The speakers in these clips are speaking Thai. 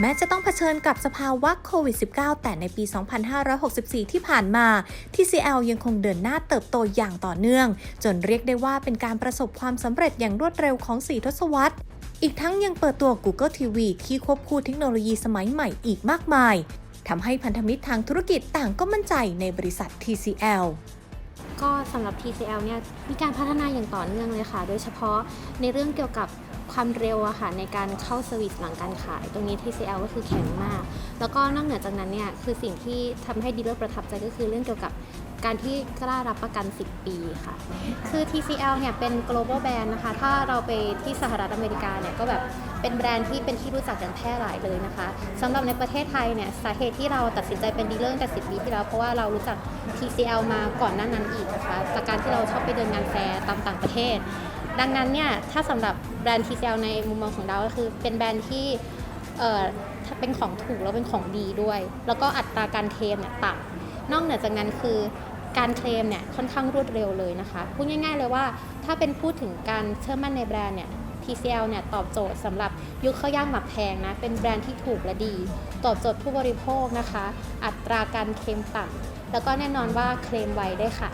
แม้จะต้องเผชิญกับสภาวะโควิด -19 แต่ในปี 2564 ที่ผ่านมา TCL ยังคงเดินหน้าเติบโตอย่างต่อเนื่อง จนเรียกได้ว่าเป็นการประสบความสำเร็จอย่างรวดเร็วของ4ทศวรรษ อีกทั้งยังเปิดตัว Google TV ที่ควบคู่เทคโนโลยีสมัยใหม่อีกมากมาย ทำให้พันธมิตรทางธุรกิจต่างก็มั่นใจในบริษัท TCL ก็สำหรับ TCL เนี่ยมีการพัฒนาอย่างต่อเนื่องเลยค่ะ โดยเฉพาะในเรื่องเกี่ยวกับ ความเร็วอะค่ะในการเข้าเซอร์วิสหลังการขาย ตรงนี้ TCL ก็คือแข็งมาก แล้วก็นอกเหนือจากนั้นเนี่ยคือสิ่งที่ทำให้ดีลเลอร์ประทับใจก็คือเรื่องเกี่ยวกับการที่กล้ารับประกัน 10 ปีค่ะ คือ TCL เนี่ยเป็น global brand นะคะ ถ้าเราไปที่สหรัฐอเมริกาเนี่ยก็แบบเป็นแบรนด์ที่เป็นที่รู้จักอย่างแพร่หลายเลยนะคะสำหรับในประเทศไทยเนี่ยสาเหตุที่เราตัดสินใจเป็นดีลเลอร์ตั้งแต่ 10 ปีที่แล้วเพราะว่าเรารู้จัก TCL มาก่อนหน้านั้นอีกนะคะ จากการที่เราชอบไปเดินงานแฟร์ตามต่างประเทศ ดังนั้นเนี่ยถ้าสำหรับแบรนด์ TCL ในมุมมองของเราก็คือเป็นแบรนด์ที่เออเป็นของถูกแล้วเป็นของดีด้วย แล้วก็อัตราการเคลมเนี่ยต่ำนอกเหนือจากนั้นคือการเคลมเนี่ยค่อนข้างรวดเร็วเลยนะคะพูดง่าย ๆ เลยว่าถ้าเป็นพูดถึงการเชื่อมั่นในแบรนด์เนี่ย TCL เนี่ยตอบโจทย์สำหรับยุคข้าวย่างหมักแพงนะ เป็นแบรนด์ที่ถูกและดี ตอบโจทย์ผู้บริโภคนะคะ อัตราการเคลมต่ำแล้วก็แน่นอนว่าเคลมไวได้ค่ะ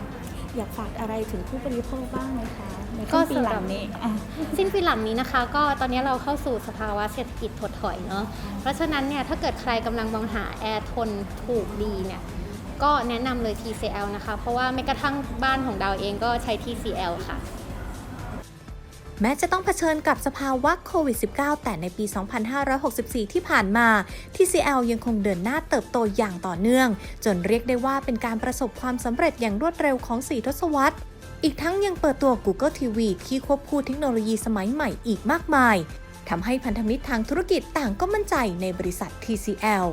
อยากฝากอะไรถึงผู้บริโภคบ้างไหมคะในก็ช่วงปีสำหหรับลังนี้อะ สิ้นปีหลังนี้นะคะ ก็ตอนนี้เราเข้าสู่สภาวะเศรษฐกิจถดถอยเนาะเพราะฉะนั้นเนี่ยถ้าเกิดใครกำลังมองหาแอร์ทนถูกดีเนี่ยก็แนะนำเลย TCL นะคะ เพราะว่าแม้กระทั่งบ้านของดาวเองก็ใช้ TCL ค่ะ แม้จะต้องเผชิญกับสภาวะโควิด -19 แต่ในปี 2564 ที่ผ่านมา TCL ยังคงเดินหน้าเติบโตอย่างต่อเนื่อง จนเรียกได้ว่าเป็นการประสบความสำเร็จอย่างรวดเร็วของ4ทศวรรษอีกทั้งยังเปิดตัว Google TV ที่ควบคู่เทคโนโลยีสมัยใหม่อีกมากมายทำให้พันธมิตรทางธุรกิจต่างก็มั่นใจในบริษัท TCL